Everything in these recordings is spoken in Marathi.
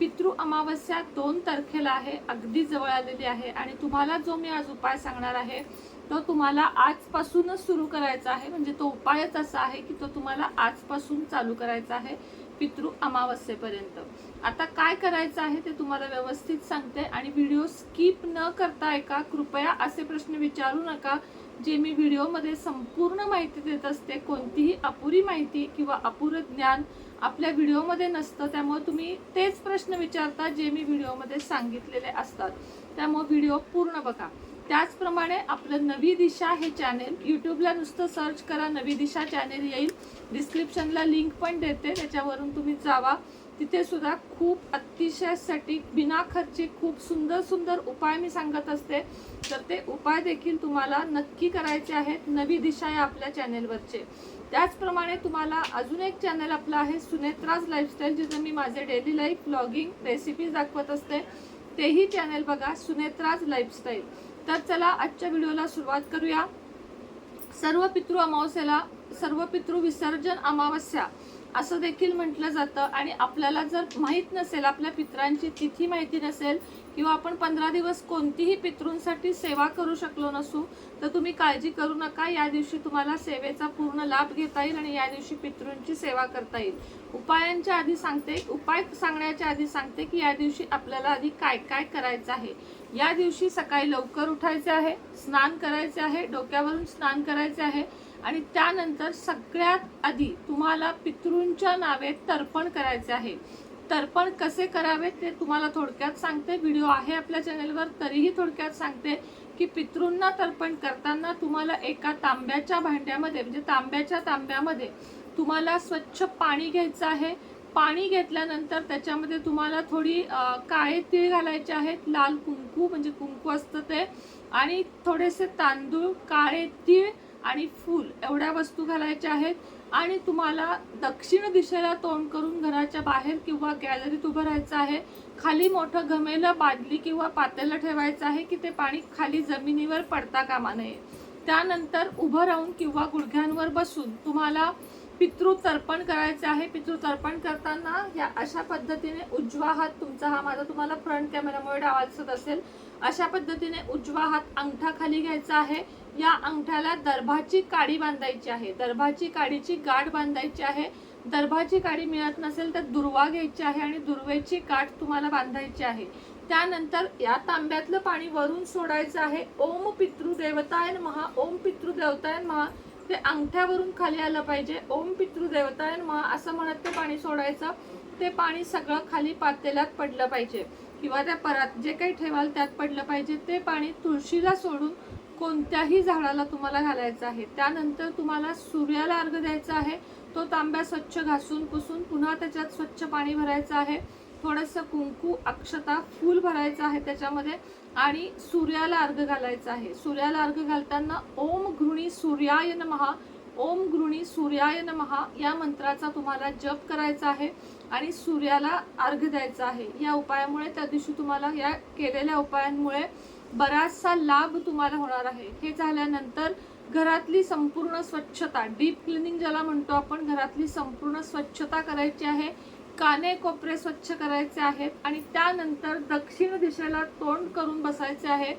पितृ अमावस्या दोन तारखेला आहे अगदी जवळ आलेली आहे आणि तुम्हाला जो मी आज उपाय सांगणार आहे तो तुम्हाला आजपासूनच सुरू करायचा आहे. म्हणजे तो उपायच असा आहे की तो तुम्हाला आजपासून चालू करायचा आहे पितृ अमावस्येपर्यंत. आता काय करायचं आहे ते तुम्हाला व्यवस्थित सांगते आणि व्हिडिओ स्किप न करता ऐका कृपया असे प्रश्न विचारू नका जे मी व्हिडिओमध्ये संपूर्ण माहिती देत असते कोणतीही अपुरी माहिती किंवा अपुरं ज्ञान आपल्या व्हिडिओमध्ये नसतं त्यामुळे तुम्ही तेच प्रश्न विचारता जे मी व्हिडिओमध्ये सांगितलेले असतात. त्यामुळे व्हिडिओ पूर्ण बघा. त्याचप्रमाणे आपलं नवी दिशा हे चॅनेल यूट्यूबला नुसतं सर्च करा नवी दिशा चॅनेल येईल. डिस्क्रिप्शनला लिंक पण देते त्याच्यावरून तुम्ही जावा. तिथे सुद्धा खूप अतिशय सटीक बिना खर्ची खूप सुंदर सुंदर उपाय मी सांगत असते. तर ते उपाय देखील तुम्हाला नक्की करायचे आहेत नवी दिशा या आपल्या चॅनेलवरचे. त्याचप्रमाणे तुम्हाला अजून एक चॅनल आपलं आहे सुनेत्राज लाईफस्टाईल जिथं मी माझे डेली लाईफ ब्लॉगिंग रेसिपीज दाखवत असते. तेही चॅनल बघा सुनेत्राज लाईफस्टाईल तर चला आजच्या व्हिडिओला सुरुवात करूया. सर्व पितृ अमावस्याला सर्व पितृ विसर्जन अमावस्या. असं देखील म्हटलं जातं. आणि आपल्याला जर माहीत नसेल आपल्या पित्रांची तिथी माहिती नसेल किंवा आपण पंधरा दिवस कोणतीही पितृंसाठी सेवा करू शकलो नसू तर तुम्ही काळजी करू नका. या दिवशी तुम्हाला सेवेचा पूर्ण लाभ घेता येईल आणि या दिवशी पितृंची सेवा करता येईल. उपायांच्या आधी सांगते उपाय सांगण्याच्या आधी सांगते की या दिवशी आपल्याला आधी काय काय करायचं आहे. या दिवशी सकाळी लवकर उठायचे आहे स्नान करायचे आहे डोक्यावरून स्नान करायचे आहे. आणि त्यानंतर सगळ्यात आधी तुम्हाला पितृंच्या नावे तर्पण करायचे आहे. तर्पण कसे करावे ते तुम्हाला थोडक्यात सांगते. व्हिडिओ आहे आपल्या चॅनलवर तरीही थोडक्यात सांगते की पितृंना तर्पण करताना तुम्हाला एका तांब्याच्या भांड्यामध्ये म्हणजे तांब्याच्या तांब्यामध्ये तुम्हाला स्वच्छ पाणी घ्यायचं आहे. पाणी घेतल्यानंतर त्याच्यामध्ये तुम्हाला थोडी काळे तीळ घालायचे आहेत. लाल कुंकू म्हणजे कुंकू असतं ते. आणि थोडेसे तांदूळ काळे तीळ आणि फूल एवढ्या वस्तू घालायच्या आहेत. आणि तुम्हाला दक्षिण दिशेला तोंड करून घराच्या बाहेर किंवा गॅलरीत उभं राहायचं आहे. खाली मोठं घमेलं बादली किंवा पातेलं ठेवायचं आहे की ते पाणी खाली जमिनीवर पडता कामा नये. त्यानंतर उभं राहून किंवा गुडघ्यांवर बसून तुम्हाला पितृ तर्पण करायचे आहे. पितृ तर्पण करताना या अशा पद्धतीने उजवा हात तुमचा हा माझा तुम्हाला फ्रंट कॅमेरामुळे डावा दिसत असेल. अशा पद्धतीने उजवा हात अंगठा खाली घ्यायचा आहे. या अंगठ्याला दर्भाची काडी बांधायची आहे. दर्भाची काडीची गाठ बांधायची आहे. दर्भाची काडी मिळत नसेल तर दुर्वा घ्यायची आहे आणि दुर्वेची गाठ तुम्हाला बांधायची आहे. त्यानंतर या तांब्यातलं पाणी वरून सोडायचं आहे. ओम पितृ देवतायन महा ओम पितृ देवतायन महा ते अंगठ्यावरून खाली आलं पाहिजे. ओम पितृ आहे महा असं म्हणत ते पाणी सोडायचं. ते पाणी सगळं खाली पातेल्यात पडलं पाहिजे. किंवा त्या परात जे काही ठेवाल त्यात पडलं पाहिजे. ते पाणी तुळशीला सोडून कोणत्याही झाडाला तुम्हाला घालायचं आहे. त्यानंतर तुम्हाला सूर्याला अर्घ द्यायचा आहे. तो तांब्या स्वच्छ घासून पुसून पुन्हा त्याच्यात स्वच्छ पाणी भरायचं आहे. थोडंसं कुंकू अक्षता फूल भरायचं आहे त्याच्यामध्ये आणि सूर्याला अर्घ घालायचा आहे. सूर्याला अर्घ घालताना ओम घृणी सूर्याय महा ओम घृणी सूर्याय महा या मंत्राचा तुम्हाला जप करायचा आहे आणि सूर्याला अर्घ द्यायचा आहे. या उपायामुळे त्या दिवशी तुम्हाला या केलेल्या उपायांमुळे बराचसा लाभ तुम्हाला होणार आहे. हे झाल्यानंतर घरातली संपूर्ण स्वच्छता डीप क्लिनिंग ज्याला म्हणतो आपण घरातली संपूर्ण स्वच्छता करायची आहे. काने कोपरे स्वच्छ करायचे आहेत आणि त्यानंतर दक्षिण दिशेला तोंड करून बसायचे आहे.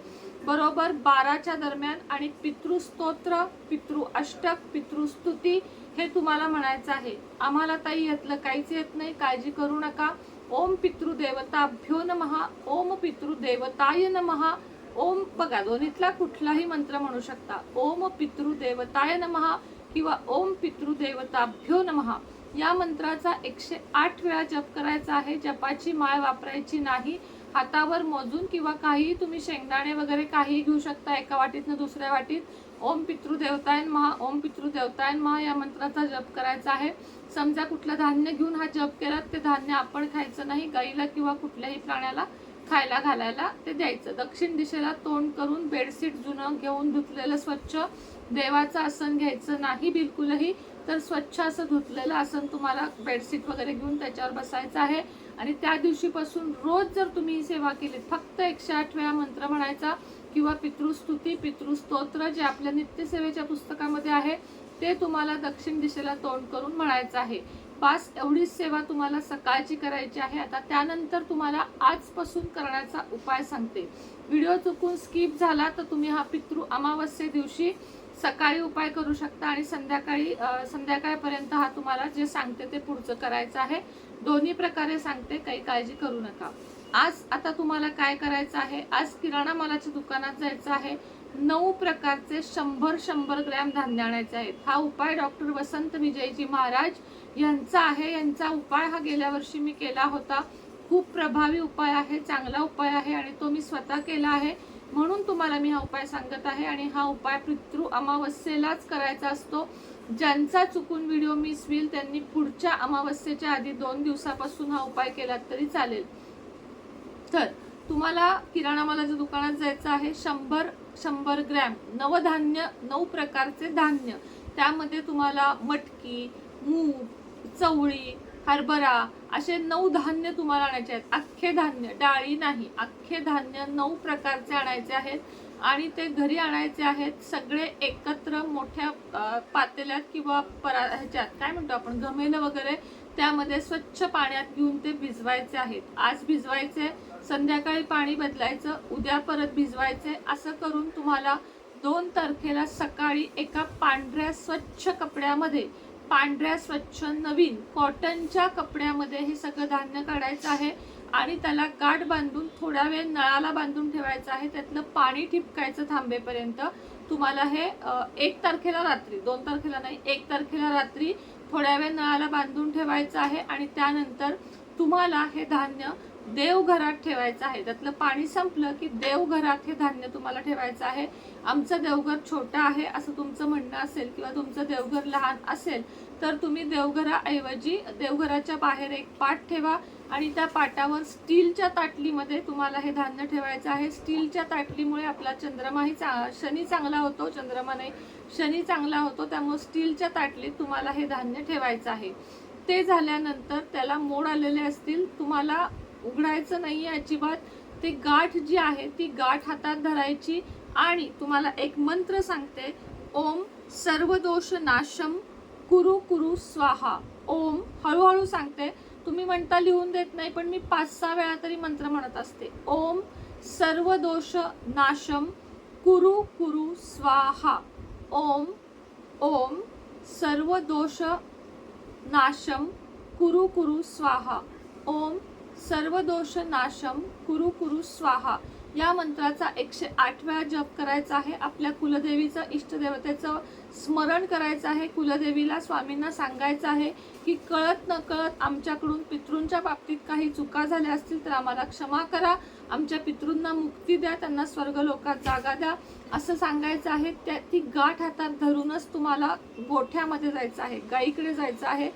बरोबर बाराच्या दरम्यान आणि पितृस्तोत्र पितृ अष्टक पितृस्तुती हे तुम्हाला म्हणायचं आहे. आम्हाला ताई यातलं काहीच येत नाही. काळजी करू नका. ओम पितृदेवताभ्यो नमहा ओम पितृदेवताय नमहा ओम बघा दोन्हीतला कुठलाही मंत्र म्हणू शकता. ओम पितृदेवताय नमहा किंवा ओम पितृदेवताभ्यो नमहा. या मंत्राचा एकशे आठ वेळा जप करायचा आहे. जपाची माळ वापरायची नाही. हातावर मोजून किंवा काहीही तुम्ही शेंगदाणे वगैरे काहीही घेऊ शकता एका वाटीतनं दुसऱ्या वाटीत. ओम पितृदेवतायन महा ओम पितृदेवतायन महा या मंत्राचा जप करायचा आहे. समजा कुठलं धान्य घेऊन हा जप केला ते धान्य आपण खायचं नाही गाईला किंवा कुठल्याही प्राण्याला खायला घालायला ते द्यायचं. दक्षिण दिशेला तोंड करून बेडशीट जुनं घेऊन धुतलेलं स्वच्छ. देवाचं आसन घ्यायचं नाही बिलकुलही तर स्वच्छ असं धुतलेलं आसन तुम्हाला बेडशीट वगैरे घेऊन त्याच्यावर बसायचं आहे. आणि त्या दिवशीपासून रोज जर तुम्ही ही सेवा केली फक्त एकशे आठ वेळा मंत्र म्हणायचा किंवा पितृस्तुती पितृस्तोत्र जे आपल्या नित्यसेवेच्या पुस्तकामध्ये आहे ते तुम्हाला दक्षिण दिशेला तोंड करून म्हणायचं आहे. पास एवढीच सेवा तुम्हाला सकाळची करायची आहे. आता त्यानंतर तुम्हाला आजपासून करण्याचा उपाय सांगते. व्हिडिओ चुकून स्किप झाला तर तुम्ही हा पितृ अमावस्ये दिवशी सकाळी उपाय करू शकता आणि संध्याकाळी संध्याकाळपर्यंत हा तुम्हाला जे सांगते ते पुढचं करायचं आहे. दोन्ही प्रकारे सांगते काही काळजी करू नका. आज आता तुम्हाला काय करायचं आहे? आज किराणा मालाच्या दुकानात जायचं आहे. नऊ प्रकारचे शंभर शंभर ग्रॅम धान्य आणायचे आहेत. हा उपाय डॉक्टर वसंत विजयजी महाराज यांचा आहे. यांचा उपाय हा गेल्या वर्षी मी केला होता. खूप प्रभावी उपाय आहे चांगला उपाय आहे आणि तो मी स्वतः केला आहे. म्हणून तुम्हाला मी हा उपाय सांगत आहे आणि हा उपाय पितृ अमावस्येलाच करायचा असतो. ज्यांचा चुकून व्हिडिओ मिस होईल त्यांनी पुढच्या अमावस्येच्या आधी दोन दिवसापासून हा उपाय केला तरी चालेल. तर तुम्हाला किराणा मालाच्या दुकानात जायचं आहे. शंभर शंभर ग्रॅम नवधान्य नऊ प्रकारचे धान्य. त्यामध्ये तुम्हाला मटकी मूग चवळी हरभरा असे नऊ धान्य तुम्हाला आणायचे आहेत. अख्खे धान्य डाळी नाही अख्खे धान्य नऊ प्रकारचे आणायचे आहेत आणि ते घरी आणायचे आहेत सगळे एकत्र मोठ्या पातेल्यात किंवा परा ह्याच्यात. काय म्हणतो आपण? गमेलं वगैरे त्यामध्ये स्वच्छ पाण्यात घेऊन ते भिजवायचे आहेत. आज भिजवायचे संध्याकाळी पाणी बदलायचं उद्या परत भिजवायचे असं करून तुम्हाला दोन तारखेला सकाळी एका पांढऱ्या स्वच्छ कपड्यामध्ये पांढऱ्या स्वच्छ नवीन कॉटनच्या कपड्यामध्ये हे सगळं धान्य काढायचं आहे आणि त्याला गाठ बांधून थोड्या वेळ नळाला बांधून ठेवायचं आहे. त्यातलं पाणी ठिपकायचं थांबेपर्यंत तुम्हाला हे एक तारखेला रात्री दोन तारखेला नाही एक तारखेला रात्री थोड्या वेळ नळाला बांधून ठेवायचं आहे आणि त्यानंतर तुम्हाला हे धान्य देवघरात ठेवायचं आहे. त्यातलं पाणी संपलं की देवघरात हे धान्य तुम्हाला ठेवायचं आहे. आमचं देवघर छोटं आहे असं तुमचं म्हणणं असेल किंवा तुमचं देवघर लहान असेल तर तुम्ही देवघराऐवजी देवघराच्या बाहेर एक पाट ठेवा. आणि त्या पाटावर स्टीलच्या ताटलीमध्ये तुम्हाला हे धान्य ठेवायचं आहे. स्टीलच्या ताटलीमुळे आपला चंद्रमाही चा शनी चांगला होतो चंद्रमा नाही शनी चांगला होतो त्यामुळे स्टीलच्या ताटलीत तुम्हाला हे धान्य ठेवायचं आहे. ते झाल्यानंतर त्याला मोड आलेले असतील तुम्हाला उघडायचं नाही आहे अजिबात. ते गाठ जी आहे ती गाठ हातात धरायची आणि तुम्हाला एक मंत्र सांगते ओम सर्व दोष नाशम कुरु कुरु स्वाहा. ओम हळूहळू सांगते तुम्ही म्हणता लिहून देत नाही पण मी पाच सहा वेळा तरी मंत्र म्हणत असते. ओम सर्व दोष नाशम कुरु कुरु स्वाहा. ओम ओम सर्व दोष नाशम कुरु कुरु स्वाहा. ओम सर्व दोष नाशम कुरु कुरु स्वाहा. या मंत्राचा एकशे आठ वेळा जप करायचा आहे. आपल्या कुलदेवीचं इष्टदेवतेचं स्मरण करायचं आहे कुलदेवीला स्वामींना सांगायचं आहे की कळत न कळत आमच्याकडून पितृंच्या बाबतीत काही चुका झाल्या असतील तर आम्हाला क्षमा करा. आमच्या पितृंना मुक्ती द्या त्यांना स्वर्गलोकात जागा द्या. असं सांगायचं आहे त्या ती गाठ हातात धरूनच तुम्हाला गोठ्यामध्ये जायचं आहे गाईकडे जायचं आहे.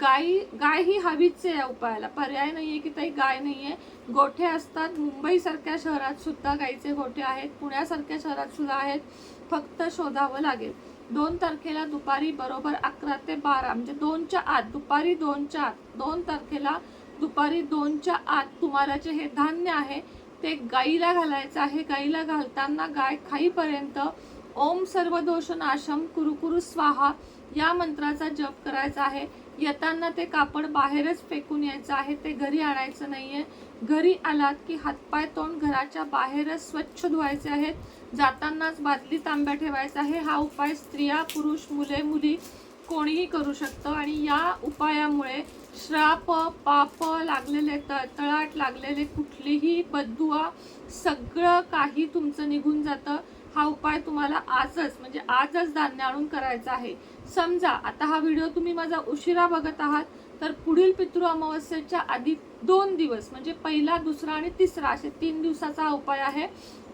गाई गाय ही हवीच आहे या उपायाला. पर्याय नाही आहे की ताई गाय नाही आहे गोठे असतात. मुंबईसारख्या शहरात सुद्धा गाईचे गोठे आहेत. पुण्यासारख्या शहरात सुद्धा आहेत. फक्त शोधावं लागेल. दोन तारखेला दुपारी बरोबर अकरा ते बारा म्हणजे दोनच्या आत दुपारी दोनच्या आत दोन तारखेला दुपारी दोनच्या आत तुम्हाला जे हे धान्य आहे ते गाईला घालायचं आहे. गाईला घालताना गाय खाईपर्यंत ओम सर्व दोष नाशम कुरुकुरु स्वाहा या मंत्राचा जप करायचा आहे. येताना ते कापड बाहेरच फेकून यायचं आहे ते घरी आणायचं नाही आहे घरी आलात की हातपाय तोंड घराच्या बाहेरच स्वच्छ धुवायचे आहेत. जातानाच बादली तांब्या ठेवायचा आहे. हा उपाय स्त्रिया पुरुष मुले मुली कोणीही करू शकतं. आणि या उपायामुळे श्राप पाप लागलेले तळतळाट लागलेले कुठलीही बद्दुआ सगळं काही तुमचं निघून जातं. हा उपाय तुम्हाला आजच म्हणजे आजच धान्य आणून करायचा आहे. समजा आता हा व्हिडिओ तुम्ही माझा उशिरा बघत आहात तर पुढील पितृ अमावस्येच्या आधी दोन दिवस म्हणजे पहिला दुसरा आणि तिसरा असे तीन दिवसाचा हा उपाय आहे.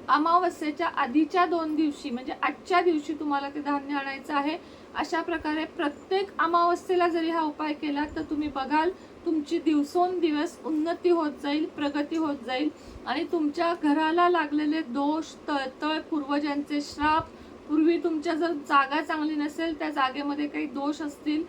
अमावस्येच्या आधीच्या दोन दिवशी म्हणजे आजच्या दिवशी तुम्हाला ते धान्य आणायचं आहे. अशा प्रकारे प्रत्येक अमावस्येला जरी हा उपाय केला तर तुम्ही बघाल तुमची दिवसोंदिवस उन्नती होत जाईल प्रगती होत जाईल. आणि तुमच्या घराला लागलेले दोष तळतळ पूर्वजांचे श्राप पूर्वी तुमच्या जर जागा चांगली नसेल त्या जागेमध्ये काही दोष असतील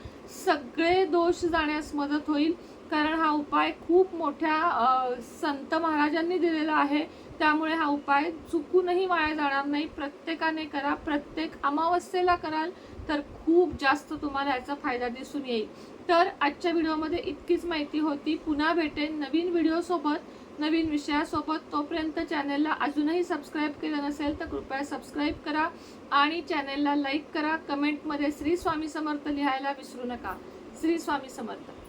सगळे दोष जाण्यास मदत होईल. कारण हा उपाय खूप मोठ्या संत महाराजांनी दिलेला आहे. त्यामुळे हा उपाय चुकूनही वाया जाणार नाही. प्रत्येकाने करा प्रत्येक अमावस्येला कराल तर खूप जास्त तुम्हाला याचा फायदा दिसून येईल. तर आजच्या व्हिडिओमध्ये इतकीच माहिती होती. पुन्हा भेटेन नवीन व्हिडिओसोबत नवीन विषयासोबत. तोपर्यंत चॅनलला अजूनही सबस्क्राईब केलं नसेल तर कृपया सबस्क्राईब करा आणि चॅनेलला लाईक करा. कमेंटमध्ये श्री स्वामी समर्थ लिहायला विसरू नका. श्री स्वामी समर्थ.